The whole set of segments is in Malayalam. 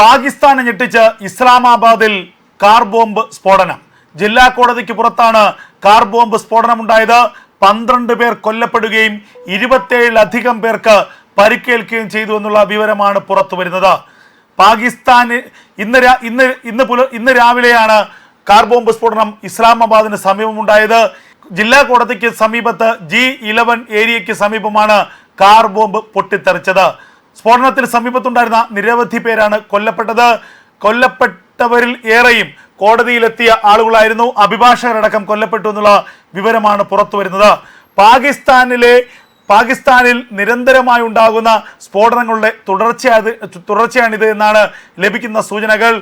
പാകിസ്ഥാനെ ഞെട്ടിച്ച് ഇസ്ലാമാബാദിൽ കാർ ബോംബ് സ്ഫോടനം. ജില്ലാ കോടതിക്ക് പുറത്താണ് കാർ ബോംബ് സ്ഫോടനമുണ്ടായത്. പന്ത്രണ്ട് പേർ കൊല്ലപ്പെടുകയും ഇരുപത്തേഴിലധികം പേർക്ക് പരിക്കേൽക്കുകയും ചെയ്തു എന്നുള്ള വിവരമാണ് പുറത്തു വരുന്നത്. പാകിസ്ഥാന് ഇന്ന് ഇന്ന് ഇന്ന് പുല ഇന്ന് രാവിലെയാണ് കാർ ബോംബ് സ്ഫോടനം ഇസ്ലാമാബാദിന് സമീപമുണ്ടായത്. ജില്ലാ കോടതിക്ക് സമീപത്ത് ജി ഇലവൻ ഏരിയയ്ക്ക് സമീപമാണ് കാർ ബോംബ് പൊട്ടിത്തെറിച്ചത്. സ്ഫോടനത്തിന് സമീപത്തുണ്ടായിരുന്ന നിരവധി പേരാണ് കൊല്ലപ്പെട്ടത്. കൊല്ലപ്പെട്ടവരിൽ ഏറെയും കോടതിയിലെത്തിയ ആളുകളായിരുന്നു അഭിഭാഷകരടക്കം കൊല്ലപ്പെട്ടു എന്നുള്ള വിവരമാണ് പുറത്തു വരുന്നത് പാകിസ്ഥാനിലെ പാകിസ്ഥാനിൽ നിരന്തരമായി ഉണ്ടാകുന്ന സ്ഫോടനങ്ങളുടെ തുടർച്ചയായത് തുടർച്ചയാണിത് എന്നാണ് ലഭിക്കുന്ന സൂചനകൾ.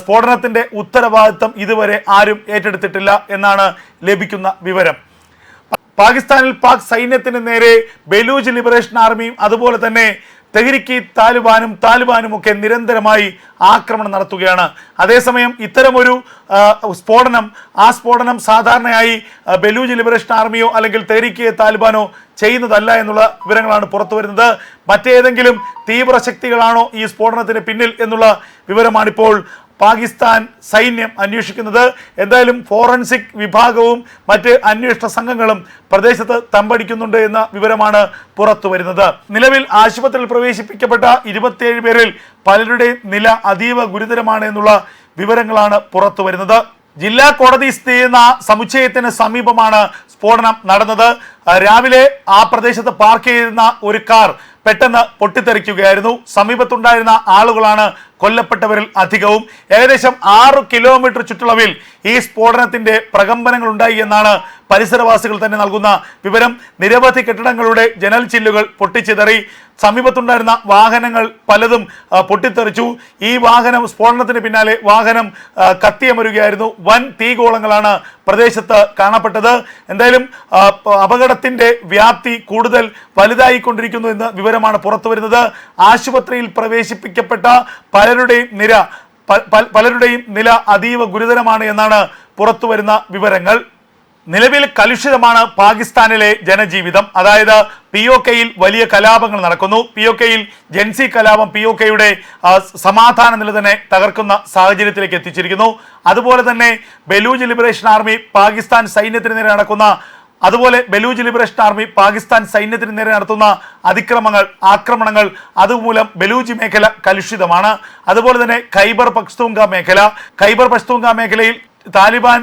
സ്ഫോടനത്തിന്റെ ഉത്തരവാദിത്തം ഇതുവരെ ആരും ഏറ്റെടുത്തിട്ടില്ല എന്നാണ് ലഭിക്കുന്ന വിവരം. പാകിസ്ഥാനിൽ പാക് സൈന്യത്തിന് നേരെ ബലൂജ് ലിബറേഷൻ ആർമിയും അതുപോലെ തന്നെ തെഹ്രിക്ക് താലിബാനും താലിബാനും ഒക്കെ നിരന്തരമായി ആക്രമണം നടത്തുകയാണ്. അതേസമയം ഇത്തരമൊരു സ്ഫോടനം ആ സ്ഫോടനം സാധാരണയായി ബലൂജ് ലിബറേഷൻ ആർമിയോ അല്ലെങ്കിൽ തെഹരിക്ക് താലിബാനോ ചെയ്യുന്നതല്ല എന്നുള്ള വിവരങ്ങളാണ് പുറത്തു വരുന്നത്. മറ്റേതെങ്കിലും തീവ്രശക്തികളാണോ ഈ സ്ഫോടനത്തിന് പിന്നിൽ എന്നുള്ള വിവരമാണിപ്പോൾ പാകിസ്ഥാൻ സൈന്യം അന്വേഷിക്കുന്നത്. എന്തായാലും ഫോറൻസിക് വിഭാഗവും മറ്റ് അന്വേഷണ സംഘങ്ങളും പ്രദേശത്ത് തമ്പടിക്കുന്നുണ്ട് എന്ന വിവരമാണ് പുറത്തു വരുന്നത്. നിലവിൽ ആശുപത്രിയിൽ പ്രവേശിപ്പിക്കപ്പെട്ട ഇരുപത്തിയേഴ് പേരിൽ പലരുടെയും നില അതീവ ഗുരുതരമാണ് എന്നുള്ള വിവരങ്ങളാണ് പുറത്തു വരുന്നത്. ജില്ലാ കോടതി സ്ഥിതി ചെയ്യുന്ന സമുച്ചയത്തിന് സമീപമാണ് സ്ഫോടനം നടന്നത്. രാവിലെ ആ പ്രദേശത്ത് പാർക്ക് ചെയ്തിരുന്ന ഒരു കാർ പെട്ടെന്ന് പൊട്ടിത്തെറിക്കുകയായിരുന്നു. സമീപത്തുണ്ടായിരുന്ന ആളുകളാണ് കൊല്ലപ്പെട്ടവരിൽ അധികവും. ഏകദേശം ആറ് കിലോമീറ്റർ ചുറ്റളവിൽ ഈ സ്ഫോടനത്തിന്റെ പ്രകമ്പനങ്ങൾ ഉണ്ടായി എന്നാണ് പരിസരവാസികൾ തന്നെ നൽകുന്ന വിവരം. നിരവധി കെട്ടിടങ്ങളുടെ ജനൽ ചില്ലുകൾ പൊട്ടിച്ചിതറി. സമീപത്തുണ്ടായിരുന്ന വാഹനങ്ങൾ പലതും പൊട്ടിത്തെറിച്ചു. ഈ വാഹനം സ്ഫോടനത്തിന് പിന്നാലെ വാഹനം കത്തിയമരുകയായിരുന്നു. വൻ തീഗോളങ്ങളാണ് പ്രദേശത്ത് കാണപ്പെട്ടത്. എന്തായാലും അപകടത്തിന്റെ വ്യാപ്തി കൂടുതൽ വലുതായിക്കൊണ്ടിരിക്കുന്നു എന്ന് വിവരമാണ് പുറത്തു വരുന്നത് ആശുപത്രിയിൽ പ്രവേശിപ്പിക്കപ്പെട്ട പലരുടെയും നിര പലരുടെയും നില അതീവ ഗുരുതരമാണ് എന്നാണ് പുറത്തു വരുന്ന വിവരങ്ങൾ. നിലവിൽ കലുഷിതമാണ് പാകിസ്ഥാനിലെ ജനജീവിതം. അതായത് പി ഒ കെയിൽ വലിയ കലാപങ്ങൾ നടക്കുന്നു. പി ഒ കെയിൽ ജെൻസി കലാപം പി ഒ കെയുടെ സമാധാന നില തന്നെ തകർക്കുന്ന സാഹചര്യത്തിലേക്ക് എത്തിച്ചിരിക്കുന്നു. അതുപോലെ തന്നെ ബലൂജ് ലിബറേഷൻ ആർമി പാകിസ്ഥാൻ സൈന്യത്തിന് നേരെ നടക്കുന്ന അതുപോലെ ബലൂജ് ലിബറേഷൻ ആർമി പാകിസ്ഥാൻ സൈന്യത്തിന് നേരെ നടത്തുന്ന അതിക്രമങ്ങൾ ആക്രമണങ്ങൾ അതുമൂലം ബലൂജ് മേഖല കലുഷിതമാണ്. അതുപോലെ തന്നെ ഖൈബർ പഖ്തൂങ്ക മേഖല. ഖൈബർ പഖ്തൂങ്ക മേഖലയിൽ താലിബാൻ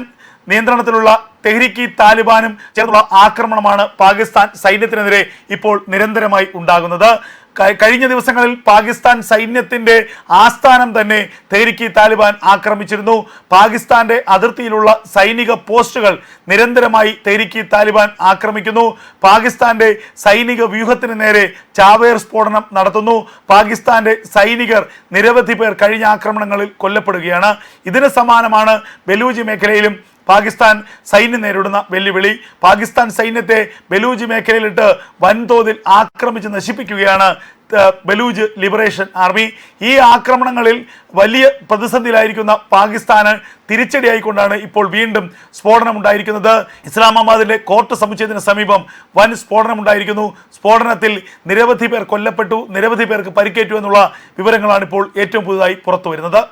നിയന്ത്രണത്തിലുള്ള തെഹ്രിക്ക് താലിബാനും ചേർന്നുള്ള ആക്രമണമാണ് പാകിസ്ഥാൻ സൈന്യത്തിനെതിരെ ഇപ്പോൾ നിരന്തരമായി ഉണ്ടാകുന്നത്. കഴിഞ്ഞ ദിവസങ്ങളിൽ പാകിസ്ഥാൻ സൈന്യത്തിന്റെ ആസ്ഥാനം തന്നെ തെഹ്രിക്ക് താലിബാൻ ആക്രമിച്ചിരുന്നു. പാകിസ്ഥാന്റെ അതിർത്തിയിലുള്ള സൈനിക പോസ്റ്റുകൾ നിരന്തരമായി തെഹ്രിക്ക് താലിബാൻ ആക്രമിക്കുന്നു. പാകിസ്ഥാന്റെ സൈനിക വ്യൂഹത്തിന് നേരെ ചാവേർ സ്ഫോടനം നടത്തുന്നു. പാകിസ്ഥാന്റെ സൈനികർ നിരവധി പേർ കഴിഞ്ഞ ആക്രമണങ്ങളിൽ കൊല്ലപ്പെടുകയാണ്. ഇതിന് സമാനമാണ് ബലൂജി മേഖലയിലും പാകിസ്ഥാൻ സൈന്യം നേരിടുന്ന വെല്ലുവിളി. പാകിസ്ഥാൻ സൈന്യത്തെ ബലൂജ് മേഖലയിലിട്ട് വൻതോതിൽ ആക്രമിച്ച് നശിപ്പിക്കുകയാണ് ബലൂജ് ലിബറേഷൻ ആർമി. ഈ ആക്രമണങ്ങളിൽ വലിയ പ്രതിസന്ധിയിലായിരിക്കുന്ന പാകിസ്ഥാന് തിരിച്ചടിയായിക്കൊണ്ടാണ് ഇപ്പോൾ വീണ്ടും സ്ഫോടനം ഉണ്ടായിരിക്കുന്നത് ഇസ്ലാമാബാദിലെ കോർട്ട് സമുച്ചയത്തിന് സമീപം വൻ സ്ഫോടനം ഉണ്ടായിരിക്കുന്നു സ്ഫോടനത്തിൽ നിരവധി പേർ കൊല്ലപ്പെട്ടു നിരവധി പേർക്ക് പരിക്കേറ്റു എന്നുള്ള വിവരങ്ങളാണ് ഇപ്പോൾ ഏറ്റവും പുതുതായി പുറത്തു വരുന്നത്